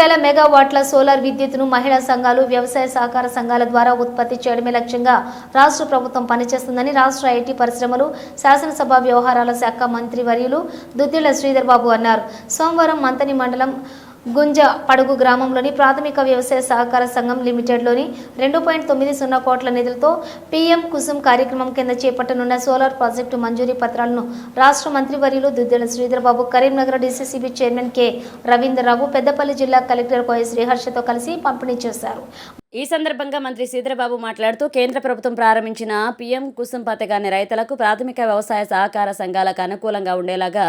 వేల మెగావాట్ల సోలార్ విద్యుత్తును మహిళా సంఘాలు వ్యవసాయ సహకార సంఘాల ద్వారా ఉత్పత్తి చేయడమే లక్ష్యంగా రాష్ట్ర ప్రభుత్వం పనిచేస్తుందని రాష్ట్ర ఐటీ పరిశ్రమలు శాసనసభ వ్యవహారాల శాఖ మంత్రి వర్యులు దుద్దిళ్ళ శ్రీధర్ బాబు అన్నారు. సోమవారం మంతని మండలం గుంజ పడుగు గ్రామంలోని ప్రాథమిక వ్యవసాయ సహకార సంఘం లిమిటెడ్లోని రెండు పాయింట్ తొమ్మిది సున్నా కోట్ల నిధులతో పీఎం కుసుమ్ కార్యక్రమం కింద చేపట్టనున్న సోలార్ ప్రాజెక్టు మంజూరీ పత్రాలను రాష్ట్ర మంత్రివర్యులు Duddilla Sridharbabu Karimnagar DCCB chairman K. Ravindrarao Peddapalli జిల్లా కలెక్టర్ కోయ శ్రీహర్షతో కలిసి పంపిణీ చేశారు. ఈ సందర్భంగా మంత్రి శ్రీధరబాబు మాట్లాడుతూ కేంద్ర ప్రభుత్వం ప్రారంభించిన పీఎం కుసుమ్ పథకాన్ని రైతులకు ప్రాథమిక వ్యవసాయ సహకార సంఘాలకు అనుకూలంగా ఉండేలాగా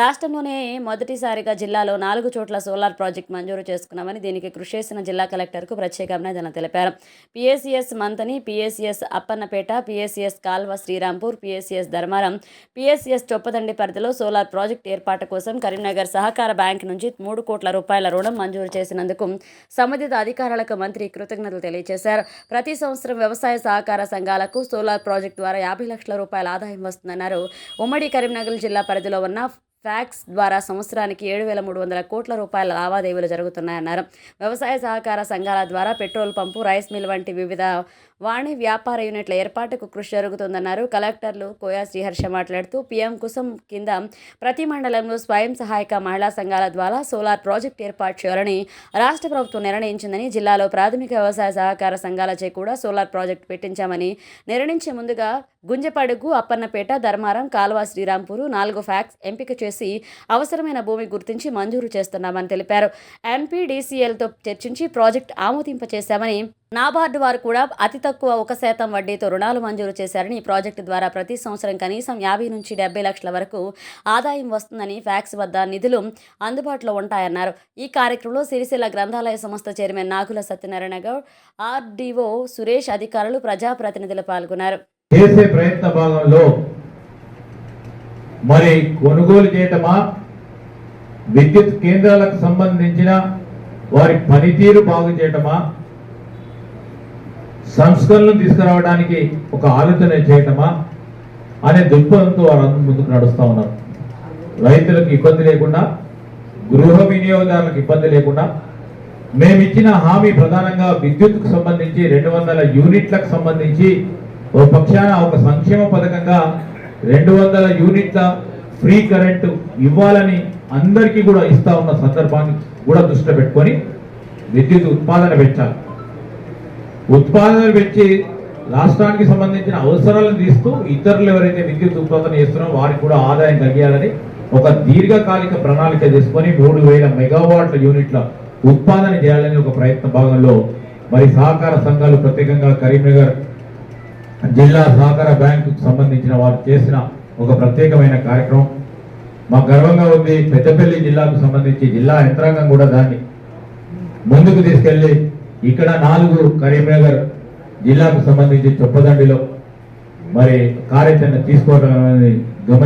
రాష్ట్రంలోనే మొదటిసారిగా జిల్లాలో నాలుగు చోట్ల సోలార్ ప్రాజెక్ట్ మంజూరు చేసుకున్నామని దీనికి కృషి చేసిన జిల్లా కలెక్టర్కు ప్రత్యేక అభినందనలు తెలిపారు. PSCS Manthani PSCS Appannapet PSCS Kalva Srirampur PSCS Dharmaram PSCS Choppadandi పరిధిలో సోలార్ ప్రాజెక్ట్ ఏర్పాటు కోసం కరీంనగర్ సహకార బ్యాంక్ నుంచి మూడు కోట్ల రూపాయల రుణం మంజూరు చేసినందుకు సంబంధిత అధికారులకు మంత్రి కృతజ్ఞతలు తెలియజేశారు. ప్రతి సంవత్సరం వ్యవసాయ సహకార సంఘాలకు సోలార్ ప్రాజెక్ట్ ద్వారా యాభై లక్షల రూపాయల ఆదాయం వస్తుందన్నారు. ఉమ్మడి కరీంనగర్ జిల్లా పరిధిలో ఉన్న ఫ్యాక్స్ ద్వారా సంవత్సరానికి ఏడు వేల మూడు వందల కోట్ల రూపాయల లావాదేవీలు జరుగుతున్నాయన్నారు. వ్యవసాయ సహకార సంఘాల ద్వారా పెట్రోల్ పంపు రైస్ మిల్ వంటి వివిధ వాణి వ్యాపార యూనిట్ల ఏర్పాటుకు కృషి జరుగుతుందన్నారు. కలెక్టర్లు కోయా శ్రీహర్ష మాట్లాడుతూ పీఎం కుసుమ్ కింద ప్రతి మండలంలో స్వయం సహాయక మహిళా సంఘాల ద్వారా సోలార్ ప్రాజెక్ట్ ఏర్పాటు చేయాలని రాష్ట్ర ప్రభుత్వం నిర్ణయించిందని జిల్లాలో ప్రాథమిక వ్యవసాయ సహకార సంఘాలచే కూడా సోలార్ ప్రాజెక్ట్ పెట్టించామని నిర్ణయించే ముందుగా గుంజపడుగు అప్పన్నపేట ధర్మారం కాల్వ శ్రీరాంపూరు నాలుగు ఫ్యాక్స్ ఎంపిక చేసి అవసరమైన భూమి గుర్తించి మంజూరు చేస్తున్నామని తెలిపారు. ఎంపీడీసీఎల్తో చర్చించి ప్రాజెక్ట్ ఆమోదింపచేశామని నాబార్డు వారు కూడా అతి తక్కువ ఒక శాతం వడ్డీతో రుణాలు మంజూరు చేశారని ఈ ప్రాజెక్టు ద్వారా ప్రతి సంవత్సరం కనీసం యాభై నుంచి డెబ్బై లక్షల వరకు ఆదాయం వస్తుందని ఫ్యాక్స్ వద్ద నిధులు అందుబాటులో ఉంటాయన్నారు. ఈ కార్యక్రమంలో సిరిసిల్ల గ్రంథాలయ సంస్థ చైర్మన్ నాగుల సత్యనారాయణ గౌడ్ ఆర్డీఓ సురేష్ అధికారులు ప్రజాప్రతినిధులు పాల్గొన్నారు. చేసే ప్రయత్న భాగంలో మరి కొనుగోలు చేయటమా? విద్యుత్ కేంద్రాలకు సంబంధించిన వారి పనితీరు బాగు చేయటమా? సంస్కరణలు తీసుకురావడానికి ఒక ఆలోచన చేయటమా అనే దృక్పథంతో వారందరూ ముందుకు నడుస్తూ ఉన్నారు. రైతులకు ఇబ్బంది లేకుండా గృహ వినియోగదారులకు ఇబ్బంది లేకుండా మేమిచ్చిన హామీ ప్రధానంగా విద్యుత్కు సంబంధించి రెండు వందల యూనిట్లకు సంబంధించి ఓ పక్షాన ఒక సంక్షేమ పథకంగా రెండు వందల యూనిట్ల ఫ్రీ కరెంటు ఇవ్వాలని అందరికీ కూడా ఇస్తా ఉన్న సందర్భాన్ని కూడా దృష్టిలో పెట్టుకొని విద్యుత్ ఉత్పాదన పెంచాలి. ఉత్పాదన పెంచి రాష్ట్రానికి సంబంధించిన అవసరాలను తీస్తూ ఇతరులు ఎవరైతే విద్యుత్ ఉత్పాదన చేస్తున్నారో వారికి కూడా ఆదాయం కలిగేయాలని ఒక దీర్ఘకాలిక ప్రణాళిక చేసుకొని మూడు వేల మెగావాట్ల యూనిట్ల ఉత్పాదన చేయాలని ఒక ప్రయత్న భాగంలో మరి సహకార సంఘాలు ప్రత్యేకంగా కరీంనగర్ జిల్లా సహకార బ్యాంకుకు సంబంధించిన వారు చేసిన ఒక ప్రత్యేకమైన కార్యక్రమం. మాకు గర్వంగా ఉంది. పెద్దపల్లి జిల్లాకు సంబంధించి జిల్లా యంత్రాంగం కూడా దాన్ని ముందుకు తీసుకెళ్ళి ఇక్కడ నాలుగు కరీంనగర్ జిల్లాకు సంబంధించి చొప్పదండిలో మరి కార్యాచరణ తీసుకోవడం అనేది